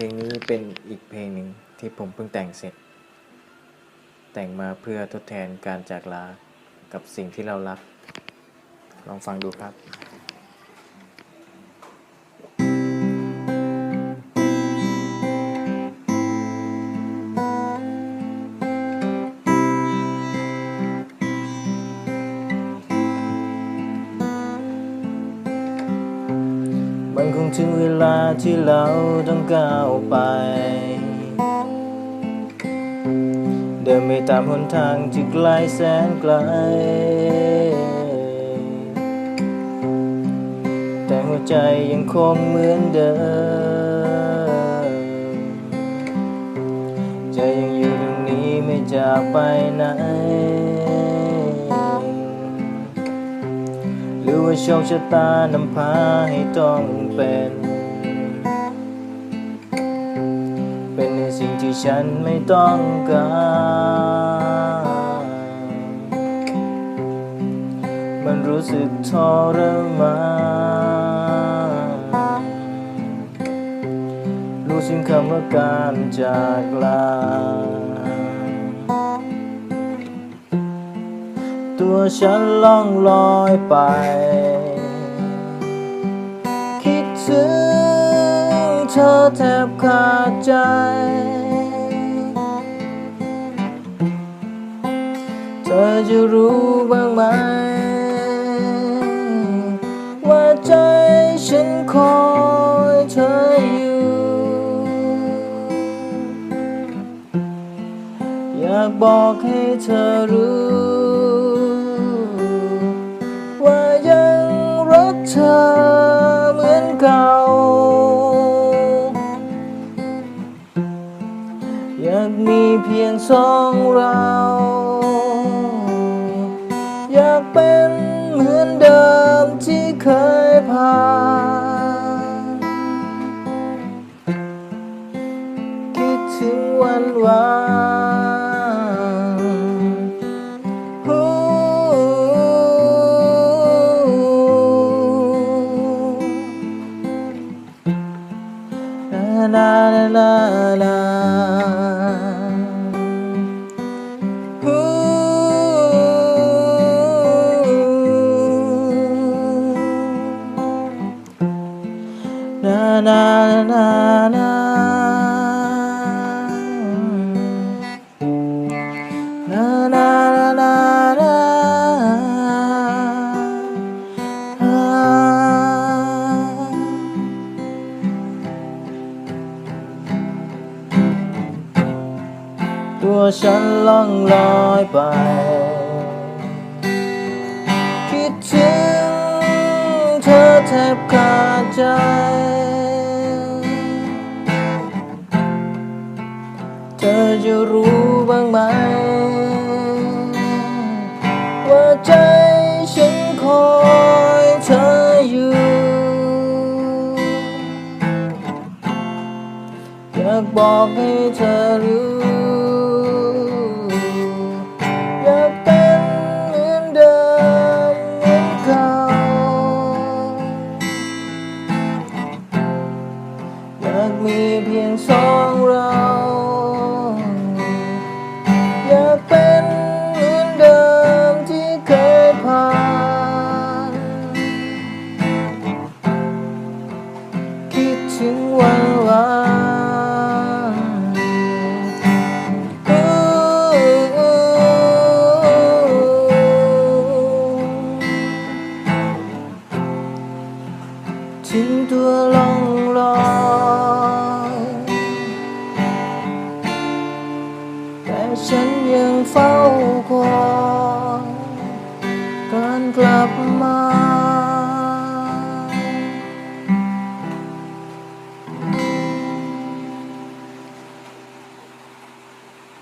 เพลงนี้เป็นอีกเพลงหนึ่งที่ผมเพิ่งแต่งเสร็จ แต่งมาเพื่อทดแทนการจากลากับสิ่งที่เรารัก ลองฟังดูครับ มันคงถึงเวลาที่เราต้องก้าวไป เดินไปตามหนทางที่ไกลแสนไกล แต่หัวใจยังคงเหมือนเดิมใจยังอยู่ตรงนี้ไม่จากไปไหน ว่าโชคชะตานำพาให้ต้องเป็น เป็นในสิ่งที่ฉันไม่ต้องการมันรู้สึกทรมานรู้สึกคำว่าการจากลา ตัวฉันล่องลอยไป คิดถึงเธอแทบขาดใจ เธอจะรู้บ้างไหม ว่าใจฉันคอยเธออยู่ อยากบอกให้เธอรู้ เพียงสองเรา อยากเป็นเหมือนเดิมที่เคยผ่าน คิดถึงวันวานลาลาลาลา นานานานานานานาตัวฉันล่องลอยไป คิดถึง แทบขาดใจ เธอจะรู้บ้างไหม ว่าใจฉันคอยเธออยู่ อยากบอกให้เธอรู้ มีเพียงสองเรา อยากเป็นเหมือนเดิมที่เคยผ่าน คิดถึงวันวานทิ้งตัวลองลอย ฉันยังเฝ้าความการกลับมา